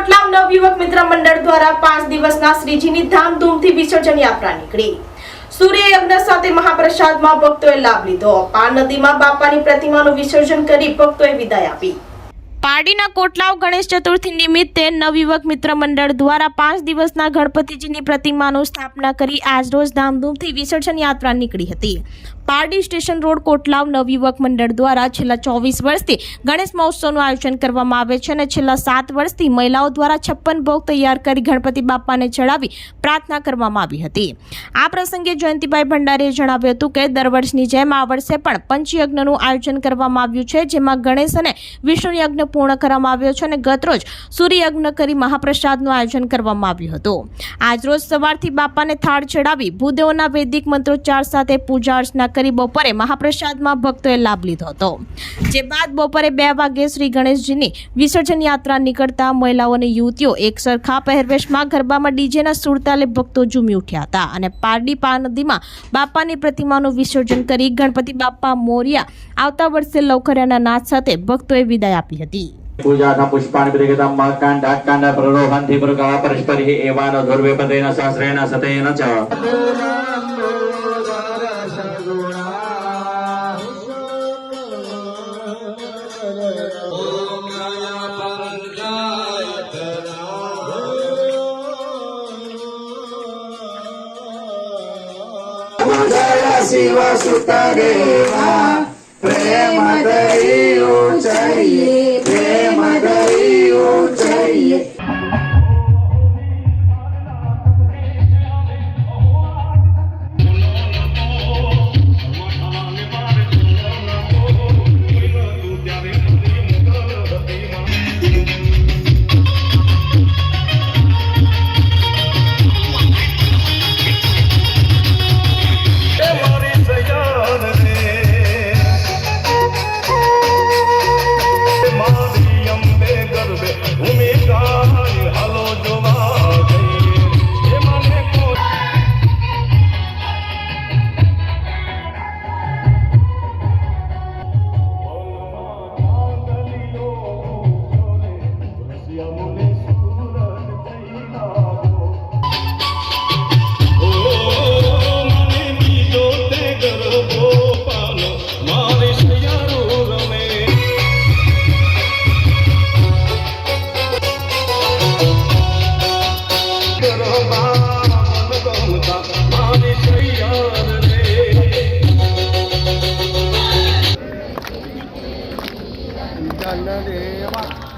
કોટલામ નવયુવક મિત્ર મંડળ દ્વારા પાંચ દિવસના શ્રીજીની ધામધૂમથી વિસર્જન યાત્રા નીકળી. સૂર્ય યજ્ઞ સાથે મહાપ્રસાદમાં ભક્તોએ લાભ લીધો. પાર નદીમાં બાપાની પ્રતિમાનું વિસર્જન કરી ભક્તોએ વિદાય આપી. પારડીના કોટલાવ ગણેશ ચતુર્થી નિમિત્તે નવયુવક મિત્ર મંડળ દ્વારા પાંચ દિવસના ગણપતિજીની પ્રતિમાનું સ્થાપના કરી આજરોજ ધામધૂમથી વિસર્જન યાત્રા નીકળી હતી. પારડી સ્ટેશન રોડ કોટલાવ નવયુવક મંડળ દ્વારા છેલ્લા ચોવીસ વર્ષથી ગણેશ મહોત્સવનું આયોજન કરવામાં આવે છે અને છેલ્લા સાત વર્ષથી મહિલાઓ દ્વારા છપ્પન ભોગ તૈયાર કરી ગણપતિ બાપાને ચડાવી પ્રાર્થના કરવામાં આવી હતી. આ પ્રસંગે જયંતિભાઈ ભંડારીએ જણાવ્યું હતું કે દર વર્ષની જેમ આ વર્ષે પણ પંચયજ્ઞનું આયોજન કરવામાં આવ્યું છે, જેમાં ગણેશ અને વિષ્ણુ યજ્ઞ પૂર્ણ કરવામાં આવ્યો છે અને ગતરોજ સૂર્યયજ્ઞ કરી મહાપ્રસાદનું આયોજન કરવામાં આવ્યું હતું. આજરોજ સવારથી બાપાને થાળ ચડાવી ભૂદેવોના વૈદિક મંત્રોચ્ચાર સાથે પૂજા અર્ચના બપોરે મહાપ્રસાદમાં ભક્તોએ લાભ લીધો હતો જે બાદ બપોરે બે વાગે શ્રી ગણેશજીની વિસર્જન યાત્રા નીકળતા મહિલાઓ અને યુવતીઓ એક સરખા પહેરવેશમાં ગરબામાં ડીજેના સુરતાલે ભક્તો ઝૂમી ઉઠ્યા હતા અને પારડી પા નદીમાં બાપાની પ્રતિમાનું વિસર્જન કરી ગણપતિ બાપા મોરિયા આવતા વર્ષે લવકરિયાના નાદ સાથે ભક્તોએ વિદાય આપી હતી पूजा पुष्पाणि प्रतिगतं काण्डाकाण्ड प्ररोहन्ति मृगा परस्परिः एवान दुर्व्यपदेन सहस्रेण सतेन च શિવ સુત દેવા પ્રેમ દઈ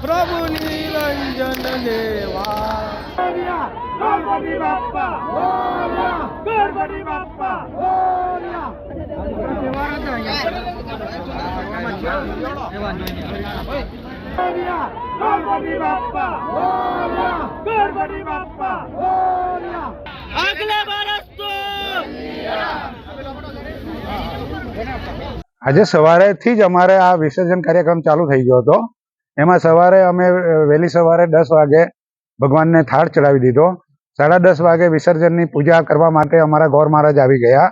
પ્રભુ નિરંજન દેવા. ગણપતિ બાપા ગણપતિ બાપ્પા ગણપતિ બાપ્પા આજે સવારેથી જ અમારે આ વિસર્જન કાર્યક્રમ ચાલુ થઈ ગયો હતો. એમાં સવારે અમે વહેલી સવારે દસ વાગે ભગવાનને થાળ ચડાવી દીધો. સાડા દસ વાગે વિસર્જનની પૂજા કરવા માટે અમારા ગૌર મહારાજ આવી ગયા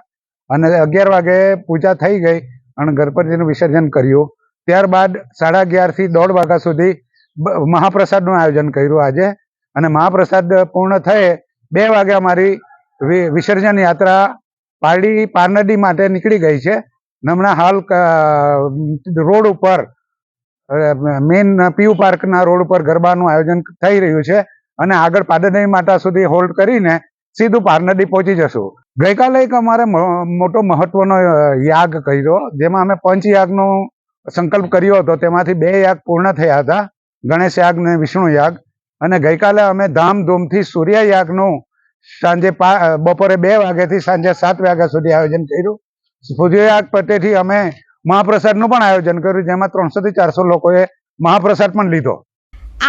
અને અગિયાર વાગે પૂજા થઈ ગઈ અને ગણપતિનું વિસર્જન કર્યું. ત્યારબાદ સાડા અગિયારથી દોઢ વાગ્યા સુધી મહાપ્રસાદનું આયોજન કર્યું આજે અને મહાપ્રસાદ પૂર્ણ થયે બે વાગે અમારી વિસર્જન યાત્રા પારડી પારનદી માટે નીકળી ગઈ છે. હમણાં હાલ રોડ ઉપર મેઇન પીયુ પાર્કના રોડ ઉપર ગરબાનું આયોજન થઈ રહ્યું છે અને આગળ પાદરદેવી માતા સુધી હોલ્ડ કરીને સીધું પારનદી પહોંચી જશું. ગઈકાલે એક અમારે મોટો મહત્વનો યાગ કર્યો, જેમાં અમે પંચ યાગનો સંકલ્પ કર્યો હતો. તેમાંથી બે યાગ પૂર્ણ થયા હતા, ગણેશ યાગ ને વિષ્ણુ યાગ. અને ગઈકાલે અમે ધામધૂમથી સૂર્ય યાગનું સાંજે બપોરે બે વાગ્યાથી સાંજે સાત વાગ્યા સુધી આયોજન કર્યું. સૂર્યયાગ પ્રત્યેથી અમે મહાપ્રસાદનું પણ આયોજન કર્યું, જેમાં ત્રણસો થી ચારસો લોકોએ મહાપ્રસાદ પણ લીધો.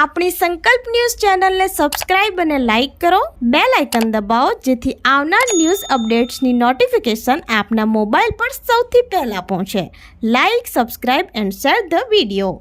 આપણી સંકલ્પ ન્યૂઝ ચેનલને સબસ્ક્રાઇબ અને લાઇક કરો બે લાઇકન દબાવો, જેથી આવનાર ન્યૂઝ અપડેટ્સની નોટિફિકેશન આપના મોબાઈલ પર સૌથી પહેલાં પહોંચે. Like, subscribe and share the video.